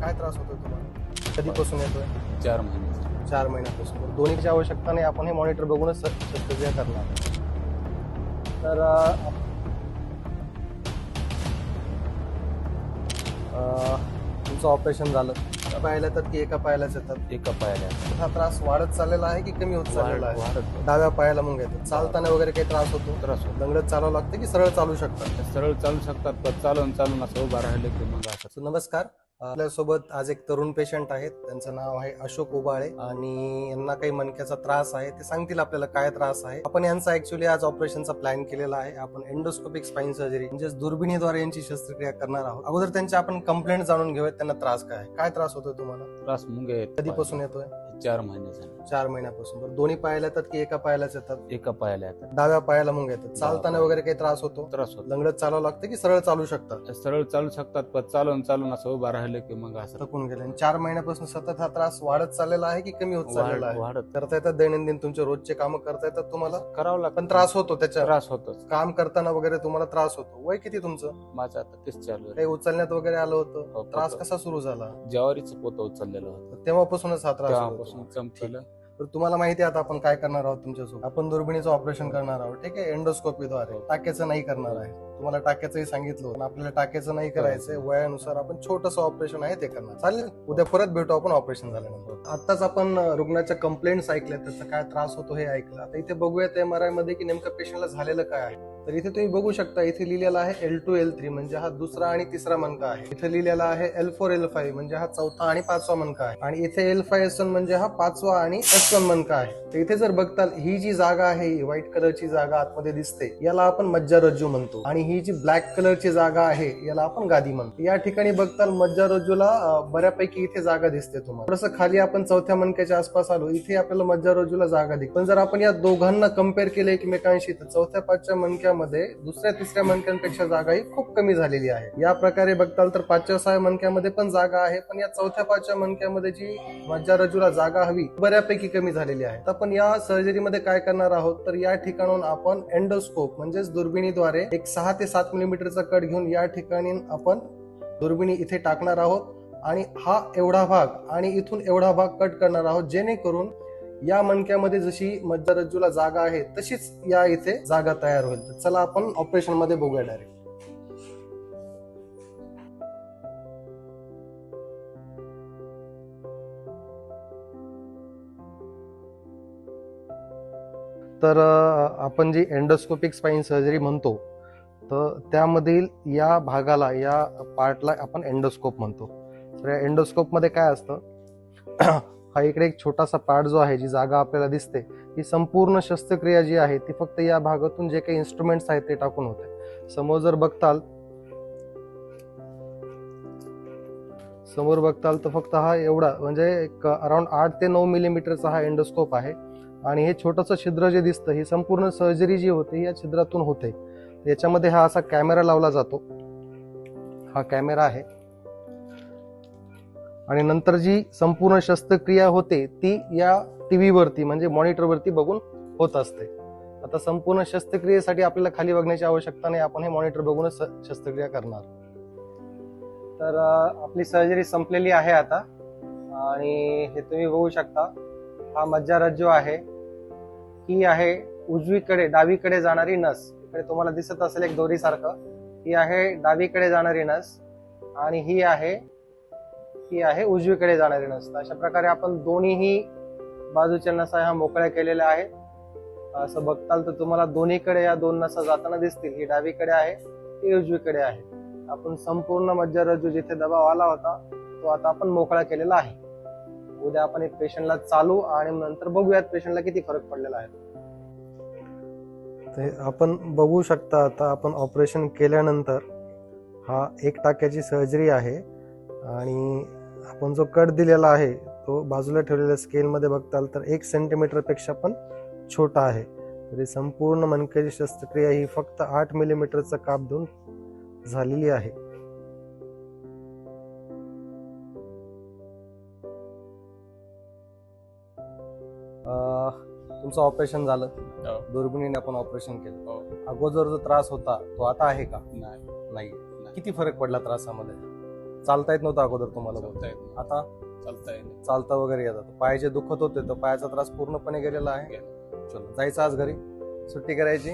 काय त्रास होतोय तुम्हाला? कधीपासून येतोय? चार महिने. चार महिन्यापासून. दोन्हीची आवश्यकता नाही आपण हे मॉनिटर बघूनच शस्त्रक्रिया करणार. तर तुमचं ऑपरेशन झालं. पायाला येतात की एका पायालाच येतात? एका पायाला हा त्रास वाढत चाललेला आहे की कमी होत चाललेला आहे? डाव्या पायाला मग येतात. चालताना वगैरे काही त्रास होतो? त्रास होतो. लंगडत चालावं लागतं की सरळ चालू शकतात? सरळ चालू शकतात पण चालून चालून असं उभा राहिलं की मग नमस्कार. आपल्यासोबत आज एक तरुण पेशंट आहेत. त्यांचं नाव आहे अशोक उबाळे आणि यांना काही मणक्याचा त्रास आहे. ते सांगतील आपल्याला काय त्रास आहे. आपण यांचा ऍक्च्युली आज ऑपरेशनचा प्लॅन केलेला आहे. आपण एंडोस्कोपिक स्पाइन सर्जरी म्हणजेच दुर्बिणीद्वारे यांची शस्त्रक्रिया करणार आहोत. अगोदर त्यांच्या आपण कंप्लेंट जाणून घेऊयात. त्यांना त्रास काय. काय त्रास होतोय तुम्हाला? त्रास मुंगे. कधीपासून येतोय? चार महिने झाले. चार महिन्यापासून. बरं दोन्ही पायाला येतात की एका पायालाच येतात? एका पायाला येतात. डाव्या पायाला मुंग येतात. चालताना वगैरे काही त्रास होतो? त्रास होतो. लंगडत चालावं लागतं की सरळ चालू शकतात? सरळ चालू शकतात पण चालून चालून असं उभा राहिलं की मग असं. थकून गेले. आणि चार महिन्यापासून सतत हा त्रास वाढत चाललेला आहे की कमी होत चाललेला वाढ- आहे? वाढत. करता येतात दैनंदिन तुमचे रोजचे काम करता येतात तुम्हाला? करावं लागतं. पण त्रास होतो त्याच्या त्रास होतोच. काम करताना वगैरे तुम्हाला त्रास होतो. वय किती तुमचं? माझं आता तेच चालू आहे. काही उचलण्यात वगैरे आलं होतं? हो, त्रास पोतं. कसा सुरू झाला? ज्वारीचं पोतं उचललेलं होतं. तेव्हापासूनच हा त्रास होतो. तेव्हापासून चमकलं तर तुम्हाला माहिती आहे आता आपण काय करणार आहोत तुमच्यासोबत. आपण दुर्बिणीचं ऑपरेशन करणार आहोत ठीक आहे? एंडोस्कोपीद्वारे टाक्याचं नाही करणार आहे. तुम्हाला टाक्याचंही सांगितलं पण आपल्याला टाक्याचं नाही करायचंय. वयानुसार आपण छोटंसं ऑपरेशन आहे ते करणार. चालेल? उद्या परत भेटू आपण ऑपरेशन झाल्यानंतर. आताच आपण रुग्णाच्या कंप्लेंट्स ऐकल्या. त्याचा काय त्रास होतो हे ऐकलं. आता इथे बघूयात एम आर आयमध्ये की नेमकं पेशंटला झालेलं काय आहे. तर इथे तुम्ही बघू शकता इथे लिहिलेला आहे एल टू एल थ्री म्हणजे हा दुसरा आणि तिसरा मणका आहे. इथे लिहिलेला आहे एल फोर एल फाईव्ह म्हणजे हा चौथा आणि पाचवा मणका आहे. आणि इथे एल फाय एस वन म्हणजे हा पाचवा आणि एस वन मणका आहे. तर इथे जर बघताल ही जी जागा आहे ही व्हाईट कलरची जागा आतमध्ये दिसते. याला आपण मज्जारज्जू म्हणतो. आणि ही जी ब्लॅक कलरची जागा आहे याला आपण गादी म्हणतो. या ठिकाणी बघताल मज्जारोजूला बऱ्यापैकी इथे जागा दिसते तुम्हाला. थोडंसं खाली आपण चौथ्या मणक्याच्या आसपास आलो इथे आपल्याला मज्जारोजूला जागा दिसते. पण जर आपण या दोघांना कंपेअर केलं एकमेकांशी तर चौथ्या पाचच्या मणक्यामध्ये दुसऱ्या तिसऱ्या मणक्यांपेक्षा जागा ही खूप कमी झालेली आहे. या प्रकारे बघताल तर पाचव्या सहा मणक्यामध्ये पण जागा आहे पण या चौथ्या पाचव्या मणक्यामध्ये जी मज्जारजूला जागा हवी बऱ्यापैकी कमी झालेली आहे. तर आपण या सर्जरीमध्ये काय करणार आहोत? तर या ठिकाणून आपण एंडोस्कोप म्हणजेच दुर्बिणीद्वारे एक सहा ते सात मिलीमीटरचा कट घेऊन या ठिकाणी आपण दुर्बिणी इथे टाकणार आहोत. आणि हा एवढा भाग आणि इथून एवढा भाग कट करणार आहोत जेणेकरून या मणक्यामध्ये जशी मज्जारज्जूला जागा आहे तशीच या इथे जागा तयार होईल. तर चला आपण ऑपरेशनमध्ये बघूया डायरेक्ट तर आपण जी एंडोस्कोपिक स्पाईन सर्जरी म्हणतो तर त्यामधील या भागाला या पार्टला आपण एंडोस्कोप म्हणतो. तर या एंडोस्कोपमध्ये काय असतं? हा इकडे एक छोटासा पार्ट जो आहे जी जागा आपल्याला दिसते ही संपूर्ण शस्त्रक्रिया जी आहे ती फक्त या भागातून जे काही इन्स्ट्रुमेंट्स आहेत ते टाकून होते. समोर जर बघताल समोर बघताल तर फक्त हा एवढा म्हणजे एक अराउंड आठ ते नऊ मिलीमीटरचा हा एंडोस्कोप आहे. आणि हे छोटंसं छिद्र जे दिसतं ही संपूर्ण सर्जरी जी होते ही या छिद्रातून होते. याच्यामध्ये हा असा कॅमेरा लावला जातो. हा कॅमेरा आहे. आणि नंतर जी संपूर्ण शस्त्रक्रिया होते ती या टीव्हीवरती म्हणजे मॉनिटरवरती बघून होत असते. आता संपूर्ण शस्त्रक्रियेसाठी आपल्याला खाली बघण्याची आवश्यकता नाही आपण हे मॉनिटर बघूनच शस्त्रक्रिया करणार. तर आपली सर्जरी संपलेली आहे आता. आणि हे तुम्ही बघू शकता हा मज्जारज्जू आहे ही आहे उजवीकडे डावीकडे जाणारी नस. इकडे तुम्हाला दिसत असेल एक दोरीसारखं. ही आहे डावीकडे जाणारी नस आणि ही आहे ही आहे उजवीकडे जाणारी नस. अशा प्रकारे आपण दोन्हीही बाजूच्या नसा ह्या मोकळ्या केलेल्या आहेत. असं बघताल तर तुम्हाला दोन्हीकडे या दोन नसा जाताना दिसतील. ही डावीकडे आहे ही उजवीकडे आहे. आपण संपूर्ण मज्जारज्जू जिथे दबाव आला होता तो आता आपण मोकळा केलेला आहे. उद्या आपण एक पेशंटला चालू आणि नंतर बघूयात पेशंटला किती फरक पडलेला आहे. ते आपण बघू शकता आता आपण ऑपरेशन केल्यानंतर हा एक टाक्याची सर्जरी आहे आणि आपण जो कट दिलेला आहे तो बाजूला ठेवलेल्या स्केलमध्ये बघताल तर एक सेंटीमीटरपेक्षा पण छोटा आहे. तरी संपूर्ण मनकेची शस्त्रक्रिया ही फक्त आठ मिलीमीटरचा काप देऊन झालेली आहे. तुमचं ऑपरेशन झालं. हो. दुर्बिणीने आपण ऑपरेशन केलं. हो. अगोदर जो त्रास होता तो आता आहे का? नाही. किती फरक पडला त्रासामध्ये? चालता येत नव्हतं अगोदर तुम्हाला. आता? चालता येत नाही. चालता वगैरे येतात. पायाचे दुखत होते तर पायाचा त्रास पूर्णपणे गेलेला आहे. चलो. जायचं आज घरी? सुट्टी करायची?